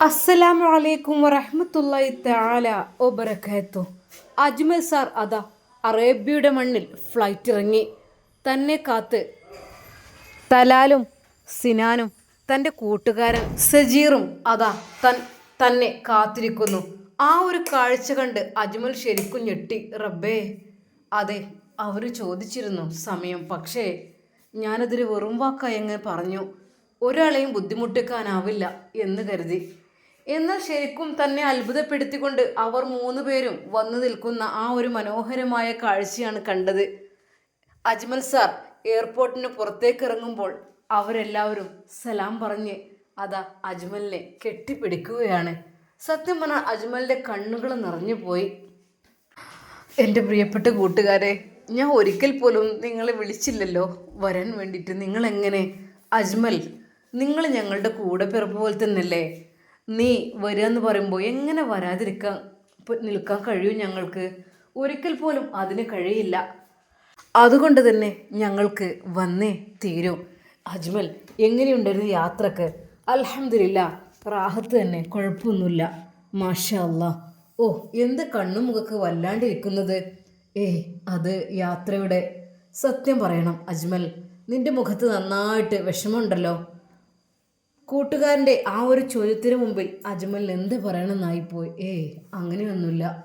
അസ്സലാമു അലൈക്കും വറഹ്മത്തുള്ളാഹി താല ഒബറകാത്തു അജ്മൽ സാർ അതാ അറേബ്യയുടെ മണ്ണിൽ ഫ്ലൈറ്റ് ഇറങ്ങി. തന്നെ കാത്ത് തലാലും സിനാനും തന്റെ കൂട്ടുകാരൻ സജീറും അതാ തൻ തന്നെ കാത്തിരിക്കുന്നു. ആ ഒരു കാഴ്ച കണ്ട് അജ്മൽ ശരിക്കും ഞെട്ടി. റബ്ബേ അതെ അവർ ചോദിച്ചിരുന്നു സമയം. പക്ഷേ ഞാനതിൽ വെറും വാക്കായി അങ്ങ് പറഞ്ഞു. ഒരാളെയും ബുദ്ധിമുട്ടിക്കാനാവില്ല എന്ന് കരുതി. എന്നാൽ ശരിക്കും തന്നെ അത്ഭുതപ്പെടുത്തിക്കൊണ്ട് അവർ മൂന്ന് പേരും വന്നു നിൽക്കുന്ന ആ ഒരു മനോഹരമായ കാഴ്ചയാണ് കണ്ടത്. അജ്മൽ സാർ എയർപോർട്ടിന് പുറത്തേക്ക് ഇറങ്ങുമ്പോൾ അവരെല്ലാവരും സലാം പറഞ്ഞ് അതാ അജ്മലിനെ കെട്ടിപ്പിടിക്കുകയാണ്. സത്യം പറഞ്ഞാൽ അജ്മലിന്റെ കണ്ണുകൾ നിറഞ്ഞു പോയി. എന്റെ പ്രിയപ്പെട്ട കൂട്ടുകാരെ ഞാൻ ഒരിക്കൽ പോലും നിങ്ങളെ വിളിച്ചില്ലല്ലോ. വരാൻ വേണ്ടിയിട്ട് നിങ്ങളെങ്ങനെ? അജ്മൽ നിങ്ങൾ ഞങ്ങളുടെ കൂടെ പിറപ്പ് പോലെ തന്നെയല്ലേ? നീ വരിക എന്ന് പറയുമ്പോൾ എങ്ങനെ വരാതിരിക്കാൻ നിൽക്കാൻ കഴിയും ഞങ്ങൾക്ക്? ഒരിക്കൽ പോലും അതിന് കഴിയില്ല. അതുകൊണ്ട് തന്നെ ഞങ്ങൾക്ക് വന്നേ തീരും. അജ്മൽ എങ്ങനെയുണ്ടായിരുന്നു യാത്രയ്ക്ക്? അലഹമില്ല റാഹത്ത് തന്നെ കുഴപ്പമൊന്നുമില്ല. മാഷാ ഓ എന്ത് കണ്ണും മുഖക്ക് വല്ലാണ്ടിരിക്കുന്നത്? ഏ അത് യാത്രയുടെ സത്യം പറയണം അജ്മൽ. നിന്റെ മുഖത്ത് നന്നായിട്ട് വിഷമമുണ്ടല്ലോ. കൂട്ടുകാരന്റെ ആ ഒരു ചോദ്യത്തിന് മുമ്പിൽ അജ്മൽ എന്ത് പറയണമെന്നായിപ്പോയി ഏയ് അങ്ങനെയൊന്നുമില്ല.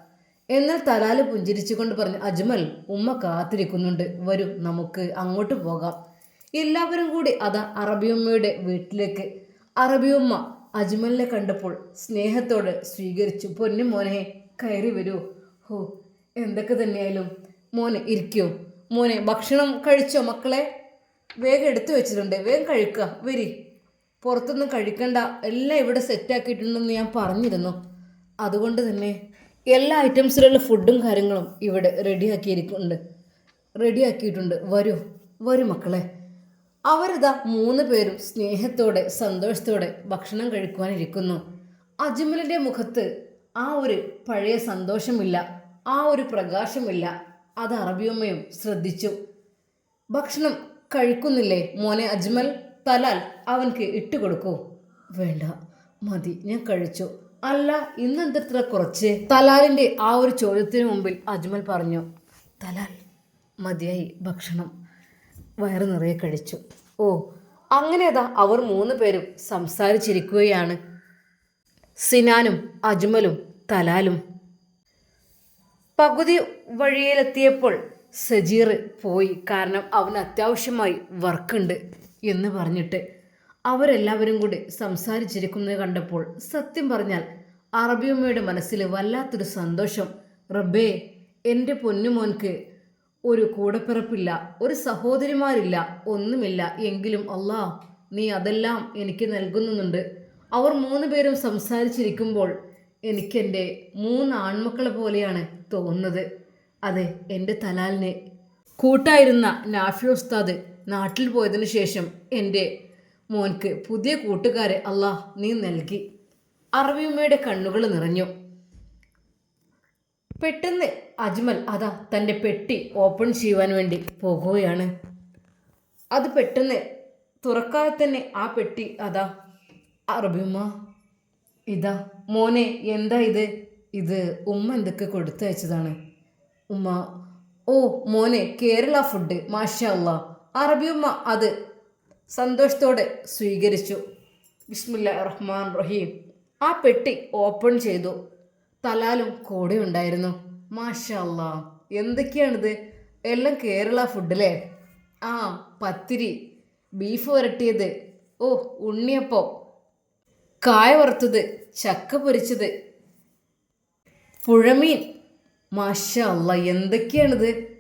എന്നാൽ തലാൽ പുഞ്ചിരിച്ചുകൊണ്ട് പറഞ്ഞു അജ്മൽ ഉമ്മ കാത്തിരിക്കുന്നുണ്ട്. വരും നമുക്ക് അങ്ങോട്ട് പോകാം. എല്ലാവരും കൂടി അതാ അറബിയമ്മയുടെ വീട്ടിലേക്ക്. അറബിയമ്മ അജ്മലിനെ കണ്ടപ്പോൾ സ്നേഹത്തോട് സ്വീകരിച്ചു. പൊന്നു മോനെ കയറി വരൂ. ഹോ എന്തൊക്കെ തന്നെയായാലും. മോനെ ഇരിക്കോ. മോനെ ഭക്ഷണം കഴിച്ചോ മക്കളെ? വേഗം എടുത്തു വെച്ചിട്ടുണ്ട്. വേഗം കഴിക്കുക. വരി. പുറത്തൊന്നും കഴിക്കണ്ട. എല്ലാം ഇവിടെ സെറ്റാക്കിയിട്ടുണ്ടെന്ന് ഞാൻ പറഞ്ഞിരുന്നു. അതുകൊണ്ട് തന്നെ എല്ലാ ഐറ്റംസിലുള്ള ഫുഡും കാര്യങ്ങളും ഇവിടെ റെഡിയാക്കിയിരിക്കുന്നുണ്ട് റെഡിയാക്കിയിട്ടുണ്ട് വരൂ വരൂ മക്കളെ. അവരിതാ മൂന്ന് പേരും സ്നേഹത്തോടെ സന്തോഷത്തോടെ ഭക്ഷണം കഴിക്കുവാനിരിക്കുന്നു. അജ്മലിന്റെ മുഖത്ത് ആ ഒരു പഴയ സന്തോഷമില്ല ആ ഒരു പ്രകാശമില്ല. അത് അറബിയമ്മയും ശ്രദ്ധിച്ചു. ഭക്ഷണം കഴിക്കുന്നില്ലേ മോനെ അജ്മൽ? തലാൽ അവൻക്ക് ഇട്ടുകൊടുക്കൂ വേണ്ട മതി ഞാൻ കഴിച്ചു. അല്ല ഇന്നെന്തത്ര കുറച്ച്? തലാലിന്റെ ആ ഒരു ചോദ്യത്തിന് മുമ്പിൽ അജ്മൽ പറഞ്ഞു തലാൽ മതിയായി ഭക്ഷണം. വയറ് നിറയെ കഴിച്ചു. ഓ അങ്ങനെതാ അവർ മൂന്ന് പേരും സംസാരിച്ചിരിക്കുകയാണ്. സിനാനും അജ്മലും തലാലും. പകുതി വഴിയിലെത്തിയപ്പോൾ സജീർ പോയി. കാരണം അവന് അത്യാവശ്യമായി വർക്കുണ്ട് എന്ന് പറഞ്ഞിട്ട് അവരെല്ലാവരും കൂടി സംസാരിച്ചിരിക്കുന്നത് കണ്ടപ്പോൾ സത്യം പറഞ്ഞാൽ അറബിയമ്മയുടെ മനസ്സിൽ വല്ലാത്തൊരു സന്തോഷം. റബ്ബേ എന്റെ പൊന്നുമോൻക്ക് ഒരു കൂടപ്പിറപ്പില്ല ഒരു സഹോദരിമാരില്ല ഒന്നുമില്ല. എങ്കിലും അല്ലാ നീ അതെല്ലാം എനിക്ക് നൽകുന്നുണ്ട്. അവർ മൂന്ന് പേരും സംസാരിച്ചിരിക്കുമ്പോൾ എനിക്കെന്റെ മൂന്ന് ആൺമക്കളെ പോലെയാണ് തോന്നുന്നത്. അതെ എന്റെ തലാലിനെ. കൂട്ടായിരുന്ന നാഫി ഉസ്താദ് നാട്ടിൽ പോയതിനു ശേഷം എന്റെ മോൻക്ക് പുതിയ കൂട്ടുകാരെ അല്ലാഹ് നീ നൽകി. അറബിയമ്മയുടെ കണ്ണുകൾ നിറഞ്ഞു. പെട്ടെന്ന് അജ്മൽ അതാ തന്റെ പെട്ടി ഓപ്പൺ ചെയ്യുവാൻ വേണ്ടി പോകുകയാണ്. അത് പെട്ടെന്ന് തുറക്കാതെ തന്നെ ആ പെട്ടി അതാ അറബിയമ്മ ഇതാ മോനെ എന്താ ഇത്? ഇത് ഉമ്മ എന്തൊക്കെ കൊടുത്തയച്ചതാണ്? ഉമ്മ ഓ മോനെ കേരള ഫുഡ് മാഷ അല്ലാ അറബിയുമ്മ അത് സന്തോഷത്തോടെ സ്വീകരിച്ചു. ബിസ്മില്ല റഹ്മാൻ റഹീം ആ പെട്ടി ഓപ്പൺ ചെയ്തു. തലാലും കൂടെ ഉണ്ടായിരുന്നു. മാഷാ അല്ലാ എന്തൊക്കെയാണിത്? എല്ലാം കേരള ഫുഡല്ലേ? ആ പത്തിരി. ബീഫ് വരട്ടിയത്. ഓ ഉണ്ണിയപ്പം. കായ വറുത്തത്. ചക്ക പൊരിച്ചത്. പുഴമീൻ. മാഷ അല്ല എന്തൊക്കെയാണിത്?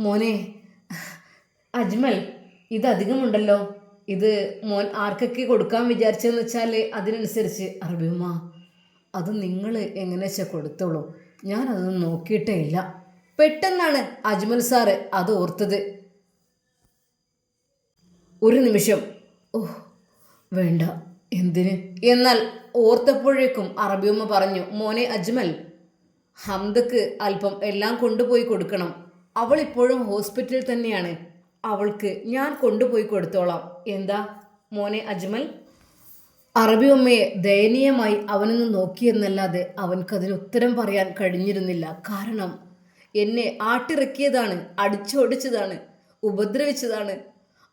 മോനെ അജ്മൽ ഇത് അധികമുണ്ടല്ലോ. ഇത് മോൻ ആർക്കൊക്കെ കൊടുക്കാൻ വിചാരിച്ചതെന്ന് വെച്ചാൽ അതിനനുസരിച്ച്. അറബിയമ്മ അത് നിങ്ങൾ എങ്ങനെ വെച്ചാൽ കൊടുത്തോളൂ? ഞാനതൊന്നും നോക്കിയിട്ടേ ഇല്ല. പെട്ടെന്നാണ് അജ്മൽ സാറ് അത് ഓർത്തത്. ഒരു നിമിഷം. ഓ വേണ്ട. എന്തിന്? എന്നാൽ ഓർത്തപ്പോഴേക്കും അറബിയമ്മ പറഞ്ഞു മോനെ അജ്മൽ ഹംദക്ക് അല്പം എല്ലാം കൊണ്ടുപോയി കൊടുക്കണം. അവൾ ഇപ്പോഴും ഹോസ്പിറ്റലിൽ തന്നെയാണ്. അവൾക്ക് ഞാൻ കൊണ്ടുപോയി കൊടുത്തോളാം. എന്താ? മോനെ അജ്മൽ അറബി ഉമ്മയെ ദയനീയമായി അവനൊന്ന് നോക്കിയെന്നല്ലാതെ അവൻക്കതിന് ഉത്തരം പറയാൻ കഴിഞ്ഞിരുന്നില്ല. കാരണം എന്നെ ആട്ടിറക്കിയതാണ് അടിച്ചോടിച്ചതാണ് ഉപദ്രവിച്ചതാണ്.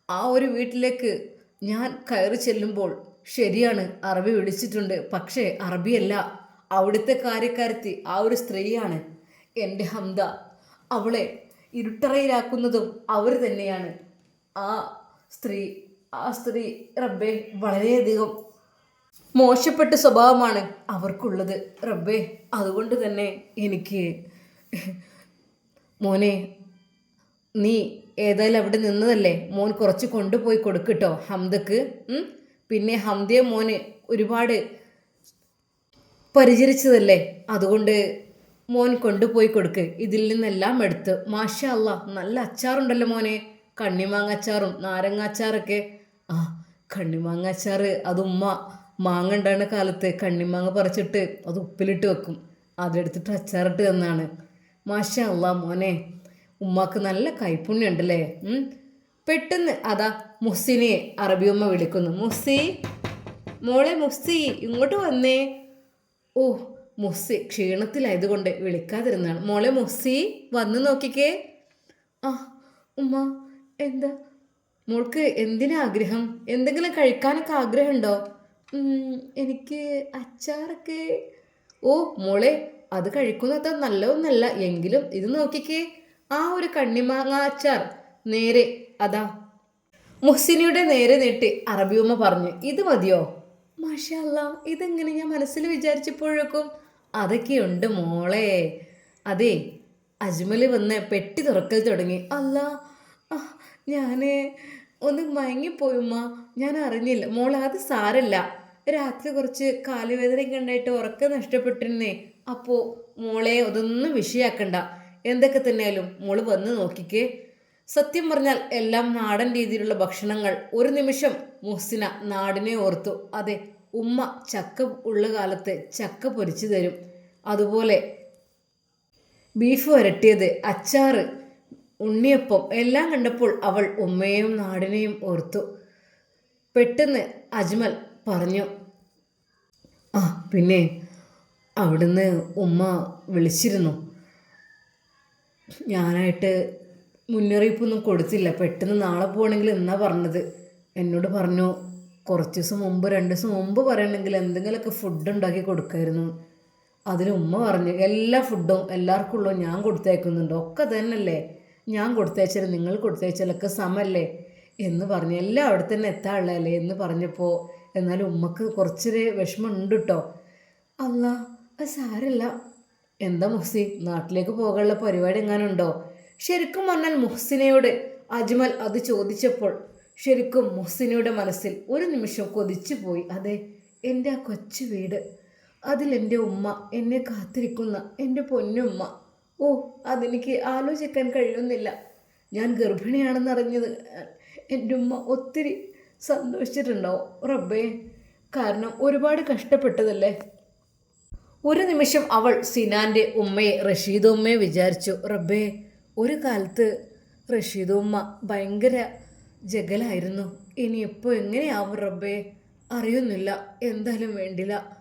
ആ ഒരു വീട്ടിലേക്ക് ഞാൻ കയറി ചെല്ലുമ്പോൾ ശരിയാണ് അറബി വിളിച്ചിട്ടുണ്ട്. പക്ഷേ അറബിയല്ല അവിടുത്തെ കാര്യക്കാരത്തി ആ ഒരു സ്ത്രീയാണ് എന്റെ ഹംദ. അവളെ ഇരുട്ടറയിലാക്കുന്നതും അവർ തന്നെയാണ്. ആ സ്ത്രീ ആ സ്ത്രീ റബ്ബെ വളരെയധികം മോശപ്പെട്ട സ്വഭാവമാണ് അവർക്കുള്ളത്. റബ്ബെ അതുകൊണ്ട് തന്നെ എനിക്ക് മോനെ നീ ഏതായാലും അവിടെ നിന്നതല്ലേ? മോൻ കുറച്ച് കൊണ്ടുപോയി കൊടുക്കട്ടോ ഹംദക്ക്. പിന്നെ ഹംദയെ മോന് ഒരുപാട് പരിചരിച്ചതല്ലേ? അതുകൊണ്ട് മോൻ കൊണ്ടുപോയി കൊടുക്ക്. ഇതിൽ നിന്നെല്ലാം എടുത്ത്. മാഷ അല്ല നല്ല അച്ചാറുണ്ടല്ലോ മോനെ. കണ്ണിമാങ്ങ അച്ചാറും നാരങ്ങ അച്ചാറൊക്കെ. ആ കണ്ണിമാങ്ങ അച്ചാറ് അത് ഉമ്മ. മാങ്ങ ഉണ്ടാകുന്ന കാലത്ത് കണ്ണിമാങ്ങ പറിച്ചിട്ട് അത് ഉപ്പിലിട്ട് വെക്കും. അതെടുത്തിട്ട് അച്ചാറിട്ട് തന്നാണ്. മാഷ അല്ല മോനെ. ഉമ്മാക്ക് നല്ല കൈപ്പുണ്യം ഉണ്ടല്ലേ? പെട്ടെന്ന് അതാ മുസ്സിനെ അറബി ഉമ്മ വിളിക്കുന്നു. മുസ്സി മോളെ മുസ്സി ഇങ്ങോട്ട് വന്നേ. ഓ മുസ്സി ക്ഷീണത്തിലായതുകൊണ്ട് വിളിക്കാതിരുന്നാണ് മോളെ മുസ്സി വന്ന് നോക്കിക്കേ. ആ ഉമ്മ എന്താ? മോൾക്ക് എന്തിനാ ആഗ്രഹം? എന്തെങ്കിലും കഴിക്കാനൊക്കെ ആഗ്രഹമുണ്ടോ? എനിക്ക് അച്ചാറൊക്കെ. ഓ മോളെ അത് കഴിക്കുന്നത് നല്ലതൊന്നല്ല. എങ്കിലും ഇത് നോക്കിക്കേ. ആ ഒരു കണ്ണിമാങ്ങ അച്ചാർ. നേരെ അതാ. മുഹ്സിനിയുടെ നേരെ നീട്ടി അറബിയുമ്മ പറഞ്ഞു ഇത് മതിയോ? മാഷല്ല ഇതെങ്ങനെ ഞാൻ മനസ്സിൽ വിചാരിച്ചപ്പോഴേക്കും അതൊക്കെയുണ്ട് മോളെ. അതെ അജ്മൽ വന്ന് പെട്ടി തുറക്കൽ തുടങ്ങി. അല്ല ഞാൻ ഒന്ന് മയങ്ങിപ്പോയുമ്മ ഞാൻ അറിഞ്ഞില്ല. മോളെ അത് സാരല്ല. രാത്രി കുറച്ച് കാലുവേദനയൊക്കെ ഉണ്ടായിട്ട് ഉറക്കം നഷ്ടപ്പെട്ടിരുന്നേ. അപ്പോൾ മോളെ അതൊന്നും വിഷയാക്കണ്ട. എന്തൊക്കെ തന്നെയാലും മോൾ വന്ന് നോക്കിക്കേ. സത്യം പറഞ്ഞാൽ എല്ലാം നാടൻ രീതിയിലുള്ള ഭക്ഷണങ്ങൾ ഒരു നിമിഷം മുഹ്സിന നാടിനെ ഓർത്തു. അതെ ഉമ്മ ചക്ക ഉള്ള കാലത്ത് ചക്ക പൊരിച്ചു തരും. അതുപോലെ ബീഫ് വരട്ടിയത് അച്ചാറ് ഉണ്ണിയപ്പം എല്ലാം കണ്ടപ്പോൾ അവൾ ഉമ്മയെയും നാടിനെയും ഓർത്തു. പെട്ടെന്ന് അജ്മൽ പറഞ്ഞു ആ പിന്നെ അവിടുന്ന് ഉമ്മ വിളിച്ചിരുന്നു. ഞാനായിട്ട് മുന്നറിയിപ്പൊന്നും കൊടുത്തില്ല. പെട്ടെന്ന് നാളെ പോകണമെങ്കിൽ എന്നാ പറഞ്ഞത്? എന്നോട് പറഞ്ഞു കുറച്ച് ദിവസം മുമ്പ് രണ്ട് ദിവസം മുമ്പ് പറയണമെങ്കിൽ എന്തെങ്കിലുമൊക്കെ ഫുഡ് ഉണ്ടാക്കി കൊടുക്കായിരുന്നു. അതിന് ഉമ്മ പറഞ്ഞു എല്ലാ ഫുഡും എല്ലാവർക്കും ഉള്ളു ഞാൻ കൊടുത്തയക്കുന്നുണ്ട് ഒക്കെ തന്നെയല്ലേ? ഞാൻ കൊടുത്തയച്ചാൽ നിങ്ങൾ കൊടുത്തയച്ചാലൊക്കെ സമല്ലേ എന്ന് പറഞ്ഞു എല്ലാം അവിടെ തന്നെ എത്താനുള്ളതല്ലേ? എന്ന് പറഞ്ഞപ്പോൾ എന്നാലും ഉമ്മക്ക് കുറച്ചൊരു വിഷമമുണ്ട് കേട്ടോ അല്ല അത് സാരല്ല എന്താ മുഹ്സി നാട്ടിലേക്ക് പോകാനുള്ള പരിപാടി എങ്ങാനുണ്ടോ? ശരിക്കും പറഞ്ഞാൽ മുഹ്സിനയോട് അജ്മൽ അത് ചോദിച്ചപ്പോൾ ശരിക്കും മുഹ്സിനയുടെ മനസ്സിൽ ഒരു നിമിഷം കൊതിച്ചു പോയി അതെ എന്റെ ആ കൊച്ചു വീട്. അതിൽ എന്റെ ഉമ്മ എന്നെ കാത്തിരിക്കുന്ന എന്റെ പൊന്നുമ്മ. ഓ അതെനിക്ക് ആലോചിക്കാൻ കഴിയുന്നില്ല. ഞാൻ ഗർഭിണിയാണെന്നറിഞ്ഞത്. എന്റെ ഉമ്മ ഒത്തിരി സന്തോഷിച്ചിട്ടുണ്ടാവും. റബ്ബേ കാരണം ഒരുപാട് കഷ്ടപ്പെട്ടതല്ലേ? ഒരു നിമിഷം അവൾ സിനാന്റെ ഉമ്മയെ റഷീദ് ഉമ്മയെ വിചാരിച്ചു. റബ്ബേ ഒരു കാലത്ത് റഷീദ് ഉമ്മ ഭയങ്കര ജഗലായിരുന്നു. ഇനി എപ്പോൾ എങ്ങനെയാവും റബ്ബേ? അറിയുന്നില്ല. എന്തായാലും വേണ്ടില്ല.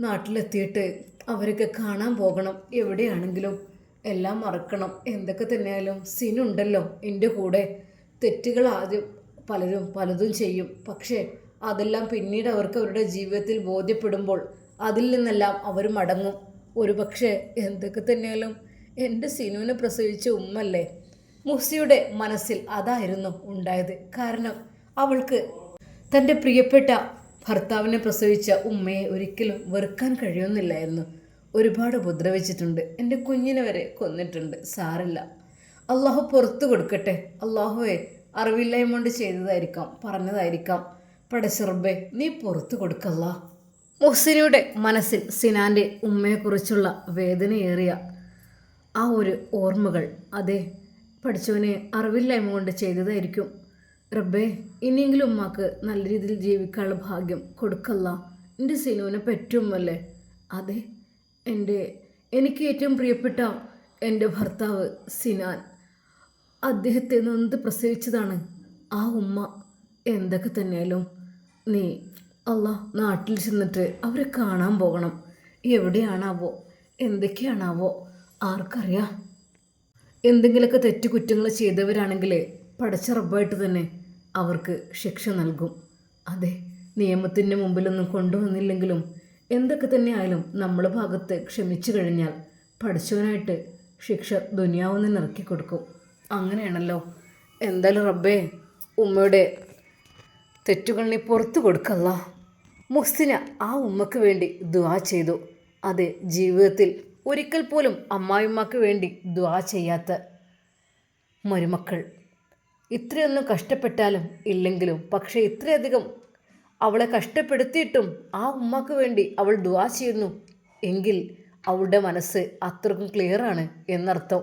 നാട്ടിലെത്തിയിട്ട് അവരൊക്കെ കാണാൻ പോകണം. എവിടെയാണെങ്കിലും എല്ലാം മറക്കണം. എന്തൊക്കെ തന്നെയായാലും സിനുണ്ടല്ലോ എന്റെ കൂടെ. തെറ്റുകൾ ആദ്യം പലരും പലതും ചെയ്യും. പക്ഷേ അതെല്ലാം പിന്നീട് അവർക്ക് അവരുടെ ജീവിതത്തിൽ ബോധ്യപ്പെടുമ്പോൾ അതിൽ നിന്നെല്ലാം അവർ മടങ്ങും. ഒരു പക്ഷേ എന്തൊക്കെ തന്നെയാലും എന്റെ സിനുവിനെ പ്രസവിച്ച ഉമ്മല്ലേ? മുഹ്സിയുടെ മനസ്സിൽ അതായിരുന്നു ഉണ്ടായത്. കാരണം അവൾക്ക് തന്റെ പ്രിയപ്പെട്ട ഭർത്താവിനെ പ്രസവിച്ച ഉമ്മയെ ഒരിക്കലും വെറുക്കാൻ കഴിയുന്നില്ലായിരുന്നു. ഒരുപാട് ഉപദ്രവിച്ചിട്ടുണ്ട്. എന്റെ കുഞ്ഞിനെ വരെ കൊന്നിട്ടുണ്ട്. സാറില്ല. അള്ളാഹു പുറത്തു കൊടുക്കട്ടെ. അള്ളാഹുവെ അറിവില്ലായ്മ കൊണ്ട് ചെയ്തതായിരിക്കാം പറഞ്ഞതായിരിക്കാം. പടശർബെ നീ പുറത്തു കൊടുക്കല്ല. മുസിനിയുടെ മനസ്സിൽ സിനാന്റെ ഉമ്മയെക്കുറിച്ചുള്ള വേദനയേറിയ ആ ഒരു ഓർമ്മകൾ. അതെ പഠിച്ചവനെ അറിവില്ലായ്മ കൊണ്ട് ചെയ്തതായിരിക്കും. റബ്ബേ ഇനിയെങ്കിലും ഉമ്മാക്ക് നല്ല രീതിയിൽ ജീവിക്കാനുള്ള ഭാഗ്യം കൊടുക്കല്ല. എന്റെ സിനുവിനെ പറ്റുമല്ലേ? അതെ എന്റെ എനിക്ക് ഏറ്റവും പ്രിയപ്പെട്ട എന്റെ ഭർത്താവ് സിനാൻ. അദ്ദേഹത്തെ നൊന്ത് പ്രസവിച്ചതാണ്? ആ ഉമ്മ എന്തൊക്കെ തന്നെയാലും. നീ അല്ല നാട്ടിൽ ചെന്നിട്ട് അവരെ കാണാൻ പോകണം. എവിടെയാണാവോ? എന്തൊക്കെയാണാവോ? ആർക്കറിയാം. എന്തെങ്കിലുമൊക്കെ തെറ്റുകുറ്റങ്ങൾ ചെയ്തവരാണെങ്കിൽ പടച്ച റബ്ബായിട്ട് തന്നെ അവർക്ക് ശിക്ഷ നൽകും. അതെ നിയമത്തിന്റെ മുമ്പിലൊന്നും കൊണ്ടുവന്നില്ലെങ്കിലും എന്തൊക്കെ തന്നെ ആയാലും നമ്മളെ ഭാഗത്ത് ക്ഷമിച്ചു കഴിഞ്ഞാൽ പഠിച്ചവനായിട്ട് ശിക്ഷ ദുനിയാവിൽ നിന്ന് ഇറക്കി കൊടുക്കും. അങ്ങനെയാണല്ലോ. എന്തായാലും റബ്ബേ ഉമ്മയുടെ തെറ്റുകൾ നീ പുറത്തു കൊടുക്കല്ല. മുസ്തിന ആ ഉമ്മക്ക് വേണ്ടി ദുവാ ചെയ്തു. അതെ ജീവിതത്തിൽ ഒരിക്കൽ പോലും അമ്മായിമ്മക്ക് വേണ്ടി ദ്വാ ചെയ്യാത്ത മരുമക്കൾ. ഇത്രയൊന്നും കഷ്ടപ്പെട്ടാലും ഇല്ലെങ്കിലും പക്ഷേ ഇത്രയധികം അവളെ കഷ്ടപ്പെടുത്തിയിട്ടും ആ ഉമ്മക്ക് വേണ്ടി അവൾ ദ്വാ ചെയ്യുന്നു എങ്കിൽ അവളുടെ മനസ്സ് അത്രക്കും ക്ലിയറാണ് എന്നർത്ഥം.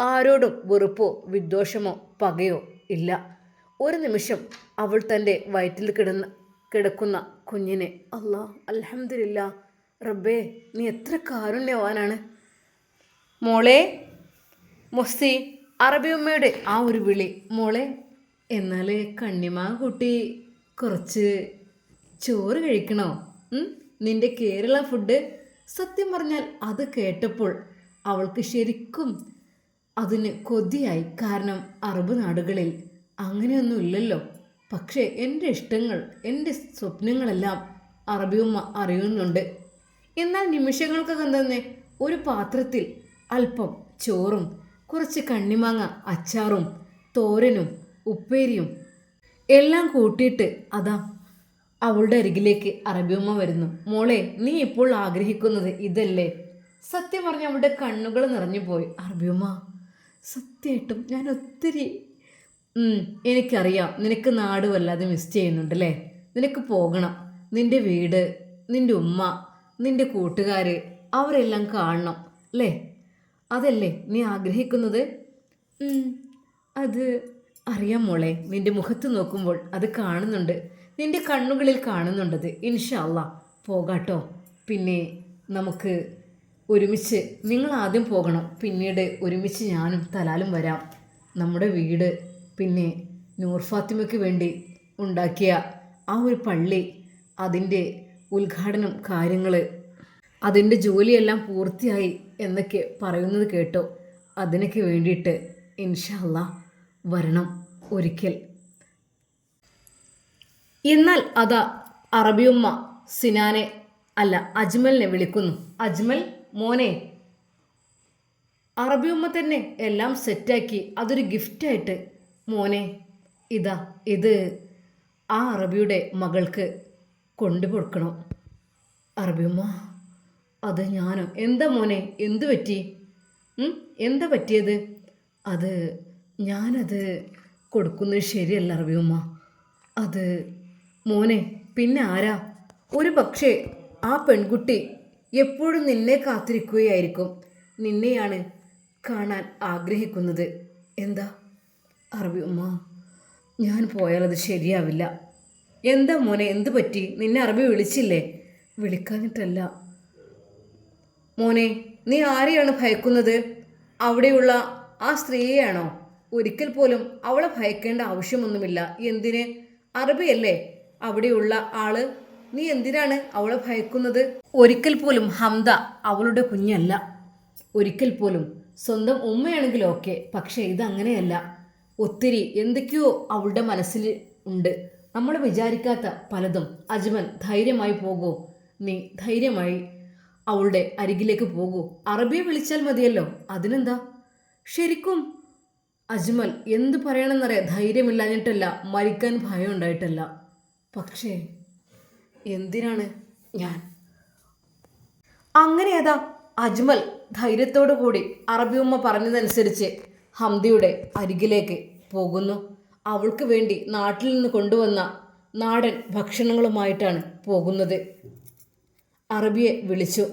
ആരോടും വെറുപ്പോ വിദ്വേഷമോ പകയോ ഇല്ല. ഒരു നിമിഷം അവൾ തന്റെ വയറ്റിൽ കിടന്ന കിടക്കുന്ന കുഞ്ഞിനെ അല്ലാ അൽഹംദുലില്ല റബ്ബേ നീ എത്ര കാരുണ്യവാനാണ് മോളെ മുസ്തി അറബിയമ്മയുടെ ആ ഒരു വിളി. മോളെ എന്നാൽ കണ്ണിമാ കുട്ടി കുറച്ച് ചോറ് കഴിക്കണോ? നിന്റെ കേരള ഫുഡ് സത്യം പറഞ്ഞാൽ അത് കേട്ടപ്പോൾ അവൾക്ക് ശരിക്കും അതിന് കൊതിയായി. കാരണം അറബ് നാടുകളിൽ അങ്ങനെയൊന്നും ഇല്ലല്ലോ. പക്ഷേ എന്റെ ഇഷ്ടങ്ങൾ എന്റെ സ്വപ്നങ്ങളെല്ലാം അറബിയമ്മ അറിയുന്നുണ്ട്. എന്നാൽ നിമിഷങ്ങൾക്കകം തന്നെ? ഒരു പാത്രത്തിൽ അല്പം ചോറും കുറച്ച് കണ്ണിമാങ്ങ അച്ചാറും തോരനും ഉപ്പേരിയും എല്ലാം കൂട്ടിയിട്ട് അതാ അവളുടെ അരികിലേക്ക് അറബിയമ്മ വരുന്നു. മോളെ നീ ഇപ്പോൾ ആഗ്രഹിക്കുന്നത് ഇതല്ലേ? സത്യം പറഞ്ഞ അവളുടെ കണ്ണുകൾ നിറഞ്ഞു പോയി. അറബിയമ്മ സത്യമായിട്ടും ഞാൻ ഒത്തിരി എനിക്കറിയാം. നിനക്ക് നാട് വല്ലാതെ മിസ് ചെയ്യുന്നുണ്ടല്ലേ? നിനക്ക് പോകണം. നിന്റെ വീട് നിന്റെ ഉമ്മ നിന്റെ കൂട്ടുകാർ അവരെല്ലാം കാണണം അല്ലേ? അതല്ലേ നീ ആഗ്രഹിക്കുന്നത്? അത് അറിയാം മോളെ. നിന്റെ മുഖത്ത് നോക്കുമ്പോൾ അത് കാണുന്നുണ്ട്. നിന്റെ കണ്ണുകളിൽ കാണുന്നുണ്ടത്. ഇൻഷല്ല പോകാട്ടോ. പിന്നെ നമുക്ക് ഒരുമിച്ച് നിങ്ങൾ ആദ്യം പോകണം. പിന്നീട് ഒരുമിച്ച് ഞാനും തലാലും വരാം. നമ്മുടെ വീട് പിന്നെ നൂർ ഫാത്തിമയ്ക്ക് വേണ്ടി ഉണ്ടാക്കിയ ആ ഒരു പള്ളി അതിന്റെ ഉദ്ഘാടനം കാര്യങ്ങൾ അതിന്റെ ജോലിയെല്ലാം പൂർത്തിയായി എന്നൊക്കെ പറയുന്നത് കേട്ടോ. അതിനൊക്കെ വേണ്ടിയിട്ട് ഇൻഷല്ല വരണം ഒരിക്കൽ. എന്നാൽ അതാ അറബിയുമ്മ സിനാനെ അല്ല അജ്മലിനെ വിളിക്കുന്നു. അജ്മൽ മോനെ. അറബിയുമ്മ തന്നെ എല്ലാം സെറ്റാക്കി അതൊരു ഗിഫ്റ്റായിട്ട്. മോനെ ഇതാ ഇത്. ആ അറബിയുടെ മകൾക്ക് കൊണ്ടു കൊടുക്കണം. അറബിയമ്മ അത് ഞാനോ. എന്താ മോനെ എന്ത് പറ്റി? എന്താ പറ്റിയത്? അത് ഞാനത് കൊടുക്കുന്നത് ശരിയല്ല അറബിയമ്മ അത് മോനെ പിന്നെ ആരാ? ഒരു പക്ഷേ ആ പെൺകുട്ടി എപ്പോഴും നിന്നെ കാത്തിരിക്കുകയായിരിക്കും. നിന്നെയാണ് കാണാൻ ആഗ്രഹിക്കുന്നത്. എന്താ? അറബിയമ്മ ഞാൻ പോയാൽ അത് ശരിയാവില്ല. എന്താ മോനെ എന്ത് പറ്റി? നിന്നെ അറബി വിളിച്ചില്ലേ? വിളിക്കാഞ്ഞിട്ടല്ല. മോനെ നീ ആരെയാണ് ഭയക്കുന്നത്? അവിടെയുള്ള ആ സ്ത്രീയെയാണോ? ഒരിക്കൽ പോലും അവളെ ഭയക്കേണ്ട ആവശ്യമൊന്നുമില്ല. എന്തിന്? അറബിയല്ലേ? അവിടെയുള്ള ആൾ. നീ എന്തിനാണ് അവളെ ഭയക്കുന്നത്? ഒരിക്കൽ പോലും ഹംദ അവളുടെ കുഞ്ഞല്ല. ഒരിക്കൽ പോലും. സ്വന്തം ഉമ്മയാണെങ്കിലും ഓക്കെ പക്ഷേ ഇതങ്ങനെയല്ല. ഒത്തിരി എന്തൊക്കെയോ അവളുടെ മനസ്സിൽ ഉണ്ട്. നമ്മൾ വിചാരിക്കാത്ത പലതും അജ്മൽ ധൈര്യമായി പോകൂ. നീ ധൈര്യമായി അവളുടെ അരികിലേക്ക് പോകൂ. അറബിയെ വിളിച്ചാൽ മതിയല്ലോ. അതിനെന്താ? ശരിക്കും അജ്മൽ എന്ത് പറയണമെന്നറിയാം ധൈര്യമില്ലാഞ്ഞിട്ടല്ല മരിക്കാൻ ഭയം ഉണ്ടായിട്ടല്ല. പക്ഷേ എന്തിനാണ് ഞാൻ? അങ്ങനെ അതാ അജ്മൽ ധൈര്യത്തോടു കൂടി അറബിയമ്മ പറഞ്ഞതനുസരിച്ച് ഹംദിയുടെ അരികിലേക്ക് പോകുന്നു. അവൾക്ക് വേണ്ടി നാട്ടിൽ നിന്ന് കൊണ്ടുവന്ന നാടൻ ഭക്ഷണങ്ങളുമായിട്ടാണ് പോകുന്നത്. അറബിയെ വിളിച്ചു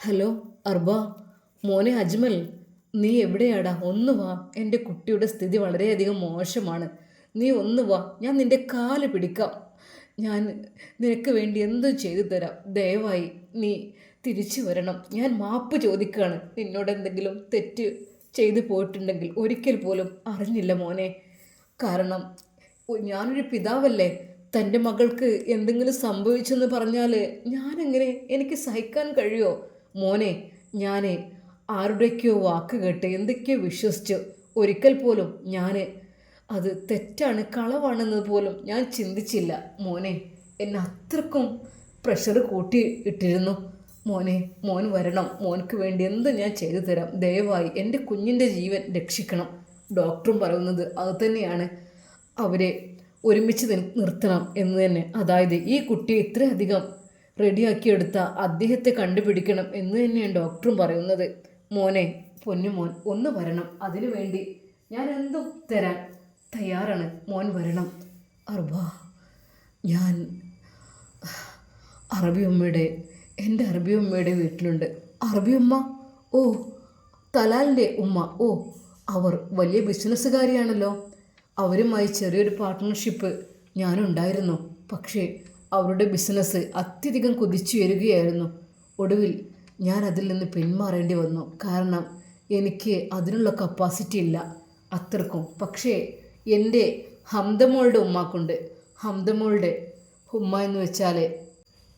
ഹലോ അർബ മോനെ അജ്മൽ നീ എവിടെയാടാ? ഒന്ന് വാ. എന്റെ കുട്ടിയുടെ സ്ഥിതി വളരെയധികം മോശമാണ്. നീ ഒന്ന് വാ. ഞാൻ നിന്റെ കാൽ പിടിക്കാം. ഞാൻ നിനക്ക് വേണ്ടി എന്തും ചെയ്തു തരാം. ദയവായി നീ തിരിച്ചു വരണം. ഞാൻ മാപ്പ് ചോദിക്കുകയാണ് നിന്നോട് എന്തെങ്കിലും തെറ്റ് ചെയ്തു പോയിട്ടുണ്ടെങ്കിൽ ഒരിക്കൽ പോലും അറിഞ്ഞില്ല മോനെ. കാരണം ഞാനൊരു പിതാവല്ലേ? തന്റെ മകൾക്ക് എന്തെങ്കിലും സംഭവിച്ചെന്ന് പറഞ്ഞാൽ ഞാനെങ്ങനെ എനിക്ക് സഹിക്കാൻ കഴിയുമോ മോനെ ഞാൻ ആരുടെയൊക്കെയോ വാക്ക് കേട്ട് എന്തൊക്കെയോ വിശ്വസിച്ച് ഒരിക്കൽ പോലും ഞാൻ അത് തെറ്റാണ് കളവാണെന്നത് പോലും ഞാൻ ചിന്തിച്ചില്ല. മോനെ എന്നെ അത്രക്കും പ്രഷർ കൂട്ടി ഇട്ടിരുന്നു. മോനെ മോൻ വരണം. മോനക്ക് വേണ്ടി എന്ത് ഞാൻ ചെയ്തു തരാം? ദയവായി എന്റെ കുഞ്ഞിന്റെ ജീവൻ രക്ഷിക്കണം. ഡോക്ടറും പറയുന്നത് അത് തന്നെയാണ്. അവരെ ഒരുമിച്ച് നിർത്തണം എന്ന് തന്നെ. അതായത് ഈ കുട്ടിയെ ഇത്രയധികം റെഡിയാക്കിയെടുത്ത അദ്ദേഹത്തെ കണ്ടുപിടിക്കണം എന്ന് തന്നെയാണ് ഡോക്ടറും പറയുന്നത്. മോനെ പൊന്നുമോൻ ഒന്ന് വരണം. അതിനു വേണ്ടി ഞാൻ എന്തും തരാൻ തയ്യാറാണ്. മോൻ വരണം. അർബ ഞാൻ അറബി ഉമ്മയുടെ എന്റെ അറബി ഉമ്മയുടെ വീട്ടിലുണ്ട്. അറബി ഉമ്മ ഓ തലാലിന്റെ ഉമ്മ. ഓ അവർ വലിയ ബിസിനസ്സുകാരിയാണല്ലോ. അവരുമായി ചെറിയൊരു പാർട്ട്ണർഷിപ്പ് ഞാനുണ്ടായിരുന്നു. പക്ഷേ അവരുടെ ബിസിനസ് അത്യധികം കുതിച്ചു വരികയായിരുന്നു ഒടുവിൽ ഞാൻ അതിൽ നിന്ന് പിന്മാറേണ്ടി വന്നു. കാരണം എനിക്ക് അതിനുള്ള കപ്പാസിറ്റി ഇല്ല. അത്രക്കും. പക്ഷേ എന്റെ ഹംദമോളുടെ ഉമ്മാക്കുണ്ട്. ഹംദമോളുടെ ഉമ്മ എന്ന് വെച്ചാൽ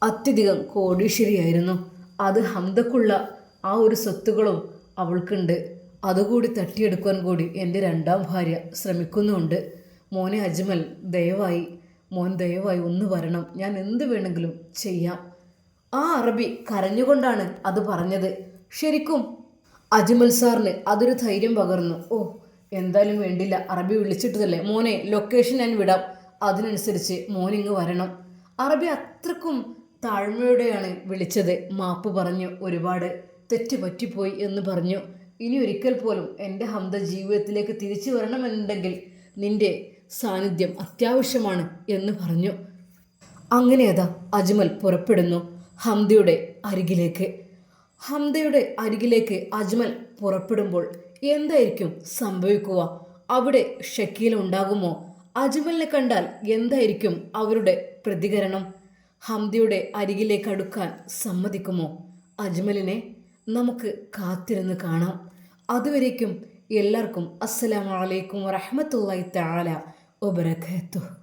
അത്യധികം കോടീശ്വരിയായിരുന്നു. അത് ഹംദക്കുള്ള ആ ഒരു സ്വത്തുകളും അവൾക്കുണ്ട്. അതുകൂടി തട്ടിയെടുക്കാൻ കൂടി എന്റെ രണ്ടാം ഭാര്യ ശ്രമിക്കുന്നുമുണ്ട് മോനെ അജ്മൽ ദയവായി മോൻ ദയവായി ഒന്ന് വരണം. ഞാൻ എന്ത് വേണമെങ്കിലും ചെയ്യാം. ആ അറബി കരഞ്ഞുകൊണ്ടാണ് അത് പറഞ്ഞത്. ശരിക്കും അജ്മൽ സാറിന് അതൊരു ധൈര്യം പകർന്നു. ഓ എന്തായാലും വേണ്ടില്ല. അറബി വിളിച്ചിട്ടതല്ലേ. മോനെ ലൊക്കേഷൻ ഞാൻ വിടാം. അതിനനുസരിച്ച് മോനിങ്ങ് വരണം. അറബി അത്രക്കും താഴ്മയോടെയാണ് വിളിച്ചത്. മാപ്പ് പറഞ്ഞു ഒരുപാട് തെറ്റ് പറ്റിപ്പോയി എന്ന് പറഞ്ഞു. ഇനി ഒരിക്കൽ പോലും എന്റെ ഹംദ ജീവിതത്തിലേക്ക് തിരിച്ചു വരണമെന്നുണ്ടെങ്കിൽ നിന്റെ സാന്നിധ്യം അത്യാവശ്യമാണ് എന്ന് പറഞ്ഞു. അങ്ങനെ അതാ അജ്മൽ പുറപ്പെടുന്നു ഹംദയുടെ അരികിലേക്ക്. ഹംദയുടെ അരികിലേക്ക് അജ്മൽ പുറപ്പെടുമ്പോൾ എന്തായിരിക്കും സംഭവിക്കുക? അവിടെ ഷക്കീൽ ഉണ്ടാകുമോ? അജ്മലിനെ കണ്ടാൽ എന്തായിരിക്കും അവരുടെ പ്രതികരണം? ഹംദയുടെ അരികിലേക്ക് അടുക്കാൻ സമ്മതിക്കുമോ? അജ്മലിനെ നമുക്ക് കാത്തിരുന്ന് കാണാം. അതുവരേക്കും എല്ലാവർക്കും അസ്സലാമലൈക്കും വറഹമത്തല്ലായി താല വബറകാതുഹു